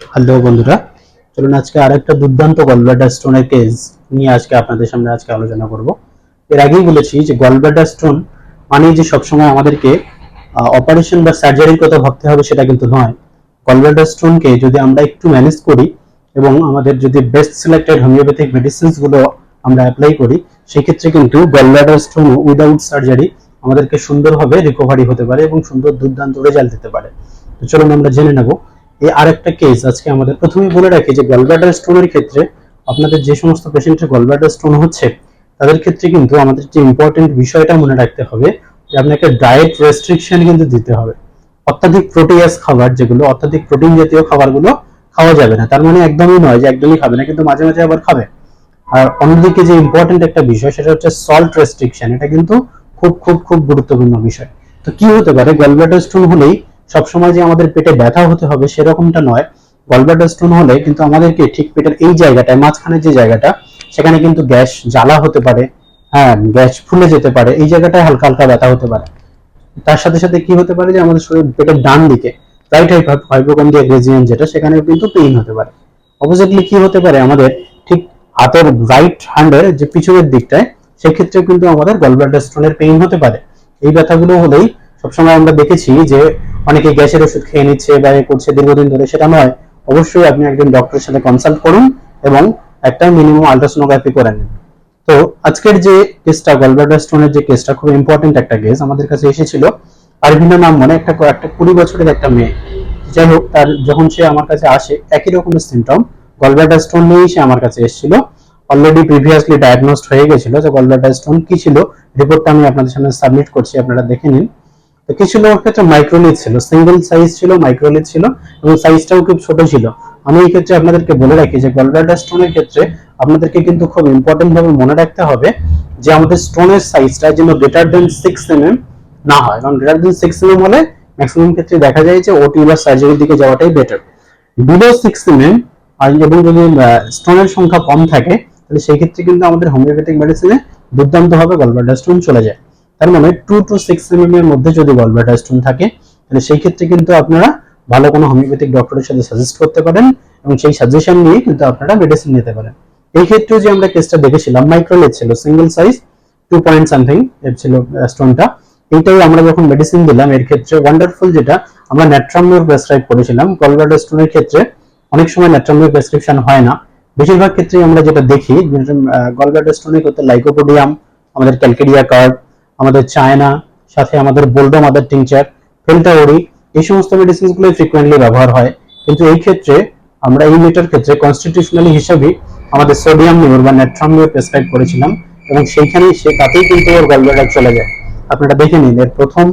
Hello বন্ধুরা, চলুন আজকে আরেকটা দুর্দান্ত গলব্লাডার স্টোনের কেস নিয়ে আজকে আপনাদের সামনে আজকে আলোচনা করব। এর আগেই বলেছি যে গলব্লাডার স্টোন মানে যে সবসময় আমাদেরকে অপারেশন বা সার্জারির কথা ভাবতে হবে সেটা কিন্তু নয়। গলব্লাডার স্টোনকে যদি আমরা একটু ম্যানেজ করি এবং আমাদের যদি বেস্ট সিলেক্টেড হোমিওপ্যাথিক মেডিসিনসগুলো আমরা অ্যাপ্লাই করি, সেক্ষেত্রে কিন্তু গলব্লাডার স্টোন উইদাউট সার্জারি আমাদেরকে সুন্দরভাবে রিকভারি হতে পারে এবং সুন্দর দুর্দান্ত রেজাল্ট দিতে পারে। তো চলুন আমরা জেনে নেব এই আরেকটা কেস আজকে আমাদের প্রথমেই বলে রাখি যে গলব্লাডার স্টোনের ক্ষেত্রে আপনাদের যে সমস্ত পেশেন্টের গলব্লাডার স্টোন হচ্ছে, তাদের ক্ষেত্রে কিন্তু আমাদের যে ইম্পর্টেন্ট বিষয়টা মনে রাখতে হবে যে আপনাকে ডায়েট রেস্ট্রিকশন কিন্তু দিতে হবে। অত্যাধিক প্রোটিয়াস খাবার যেগুলো, অত্যাধিক প্রোটিন জাতীয় খাবারগুলো খাওয়া যাবে না। তার মানে একদমই নয় যে একদমই খাবে না, কিন্তু মাঝে মাঝে আবার খাবে। আর অন্যদিকে যে ইম্পর্টেন্ট একটা বিষয়, সেটা হচ্ছে সল্ট রেস্ট্রিকশন এটা কিন্তু খুব খুব খুব গুরুত্বপূর্ণ বিষয়। তো কি হতে পারে? গলব্লাডার স্টোন হলেই সবসময় যে আমাদের পেটে ব্যথা হতে হবে সেরকমটা নয়। গলব্লাডার স্টোন হলে কিন্তু আমাদেরকে ঠিক পেটের এই জায়গাটায়, মাঝখানে যে জায়গাটা, সেখানে কিন্তু গ্যাস জ্বালা হতে পারে হ্যাঁ গ্যাস ফুলে যেতে পারে, এই জায়গাটায় হালকা হালকা ব্যথা হতে পারে। তার সাথে সাথে কি হতে পারে যে আমাদের শরীর পেটের ডান দিকে রাইট হাইপোকন্ডিয়া রেজিয়ন যেটা, সেখানেও কিন্তু পেইন হতে পারে। অপোজিটলি কি হতে পারে আমাদের ঠিক হাতের রাইট হ্যান্ডের যে পিছনের দিকটায় সেক্ষেত্রে কিন্তু আমাদের গলব্লাডার স্টোনের পেইন হতে পারে। এই ব্যথাগুলো হলেই সবসময় আমরা দেখেছি যে অনেকে গ্যাসের ওষুধ খেয়ে নিচ্ছে বা করছে, দীর্ঘদিন ধরে সেটা নয়, অবশ্যই আপনি একজন ডক্টরের সাথে কনসাল্ট করুন এবং একটা মিনিমাম আলট্রাসোনোগ্রাফি করে নিন। তো আজকের যে কেসটা গলব্লাডার স্টোনের যে কেসটা খুব ইম্পর্টেন্ট একটা কেস আমাদের কাছে এসেছিল। আরভিনা নাম মানে একটা একটা কুড়ি বছরের একটা মেয়ে। যাই হোক, তার যখন সে আমার কাছে আসে, একই রকমের সিমটম গলব্লাডার স্টোন নিয়েই সে আমার কাছে এসেছিল। অলরেডি প্রিভিয়াসলি ডায়াগনোসড হয়ে গেছিল যে গলব্লাডার স্টোন কি ছিল? রিপোর্টটা আমি আপনাদের সামনে সাবমিট করছি, আপনারা দেখে নিন। তো কি ছিল ওর ক্ষেত্রে মাইক্রোলিথ ছিল সিঙ্গেল সাইজ ছিল মাইক্রোলিথ ছিল এবং সাইজটাও খুব ছোট ছিল। আমি এই ক্ষেত্রে আপনাদেরকে বলে রাখি যে গলব্লাডার স্টোনের ক্ষেত্রে আপনাদেরকে কিন্তু খুব ইম্পর্টেন্ট ভাবে মনে রাখতে হবে যে আমাদের স্টোনের সাইজটা যেন গ্রেটার দেন সিক্স এম না হয়। কারণ গ্রেটার দেন সিক্স এম হলে ম্যাক্সিমাম ক্ষেত্রে দেখা যায় যে ওটি বা সার্জারির দিকে যাওয়াটাই বেটার বিলো সিক্স এম আর এবং যদি স্টোনের সংখ্যা কম থাকে, তাহলে সেই ক্ষেত্রে কিন্তু আমাদের হোমিওপ্যাথিক মেডিসিনে দুর্দান্ত ভাবে গলব্লাডার স্টোন চলে যায়। তার মানে টু টু সিক্স এম এর মধ্যে যদি গলব্লাডার স্টোন থাকে, তাহলে সেই ক্ষেত্রে কিন্তু আপনারা ভালো কোনো হোমিওপ্যাথিক ডক্টরের সাথে সাজেস্ট করতে পারেন এবং সেই সাজেশন নিয়ে কিন্তু আপনারা মেডিসিন নিতে পারেন। এই ক্ষেত্রে যে আমরা কেসটা দেখেছিলাম মাইক্রোলেট ছিল single size two point something এর ছিল স্টোনটা এইটাই আমরা যখন মেডিসিন দিলাম, এর ক্ষেত্রে ওয়ান্ডারফুল যেটা, আমরা ন্যাট্রামিউর প্রেসক্রাইব করেছিলাম। গলব্লাডার স্টোনের ক্ষেত্রে অনেক সময় ন্যাট্রামিউর প্রেসক্রিপশন হয় না। বেশিরভাগ ক্ষেত্রেই আমরা যেটা দেখি গলব্লাডার স্টোনে করতে লাইকোপোডিয়াম আমাদের ক্যালকেরিয়া কার্ড আমাদের চায়না সাথে আমাদের বোল্ডো মাদার টিংচার ফেলটাওরি এই সমস্ত মেডিসিনগুলো ফ্রিকোয়েন্টলি ব্যবহার হয়। কিন্তু এই ক্ষেত্রে আমরা এই মেটার ক্ষেত্রে কনস্টিটিউশনালি হিসেবে আমাদের সোডিয়াম নিউর বা ন্যাট্রাম নিউর প্রেসক্রাইব করেছিলাম এবং সেইখানেই সে তাতেই কিন্তু ওর গলব্লাডার চলে যায়। আপনারা দেখে নিন, এর প্রথম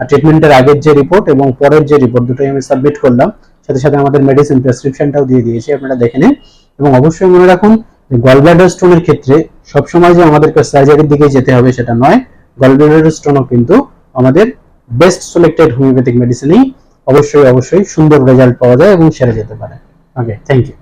ট্রিটমেন্টের আগের যে রিপোর্ট এবং পরের যে রিপোর্ট দুটোই আমি সাবমিট করলাম। সাথে সাথে আমাদের মেডিসিন প্রেসক্রিপশনটাও দিয়ে দিয়েছি, আপনারা দেখে নিন। এবং অবশ্যই মনে রাখুন গলব্লাডার স্টোনের ক্ষেত্রে সবসময় যে আমাদেরকে সার্জারির দিকে যেতে হবে সেটা নয়। গলব্লাডার কিন্তু আমাদের বেস্ট সিলেক্টেড হোমিওপ্যাথিক মেডিসিনেই অবশ্যই অবশ্যই সুন্দর রেজাল্ট পাওয়া যায় এবং সেরে যেতে পারে। Okay thank you